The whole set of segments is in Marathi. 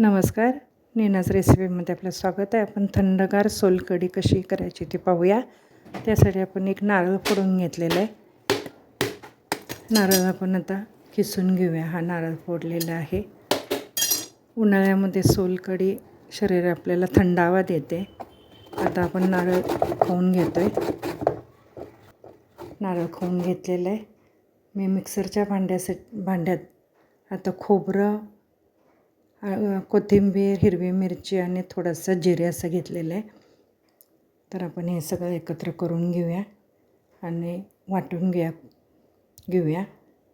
नमस्कार. नीनाज रेसिपीमध्ये आपलं स्वागत आहे. आपण थंडगार सोलकढी कशी करायची ती पाहूया. त्यासाठी आपण एक नारळ फोडून घेतलेला आहे. नारळ आपण आता किसून घेऊया. हा नारळ फोडलेला आहे. उन्हाळ्यामध्ये सोलकढी शरीर आपल्याला थंडावा देते. आता आपण नारळ खाऊन घेतो आहे नारळ खाऊन घेतलेला आहे. मी मिक्सरच्या भांड्यासाठी भांड्यात आता खोबरं कोथिंबीर हिरवी मिरची आणि थोडंसं जिरे असं घेतलेलं आहे. तर आपण हे सगळं एकत्र करून घेऊया आणि वाटून घ्या घेऊया.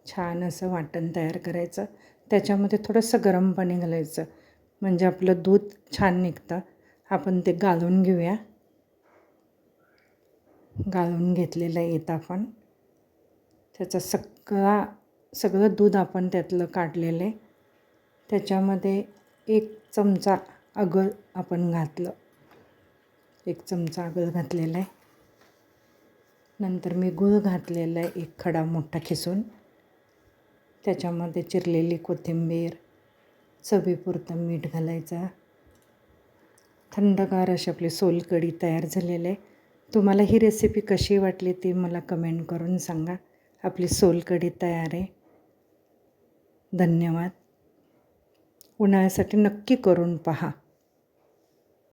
छान असं वाटण तयार करायचं. त्याच्यामध्ये थोडंसं गरम पाणी घालायचं. म्हणजे आपलं दूध छान निघतं. आपण ते गाळून घेऊया. गाळून घेतलेलं येतं आपण. त्याचा सगळा सगळं दूध आपण त्यातलं काढलेलं आहे. त्याच्यामध्ये एक चमचा अगळ आपण घातलं. एक चमचा अगळ घातलेला आहे. नंतर मी गूळ घातलेला आहे एक खडा मोठा खिसून. त्याच्यामध्ये चिरलेली कोथिंबीर चवीपुरतं मीठ घालायचा. थंडगार अशी आपली सोलकढी तयार झालेली आहे. तुम्हाला ही रेसिपी कशी वाटली ती मला कमेंट करून सांगा. आपली सोलकढी तयार आहे. धन्यवाद. उन्हाळ्यासाठी नक्की करून पहा.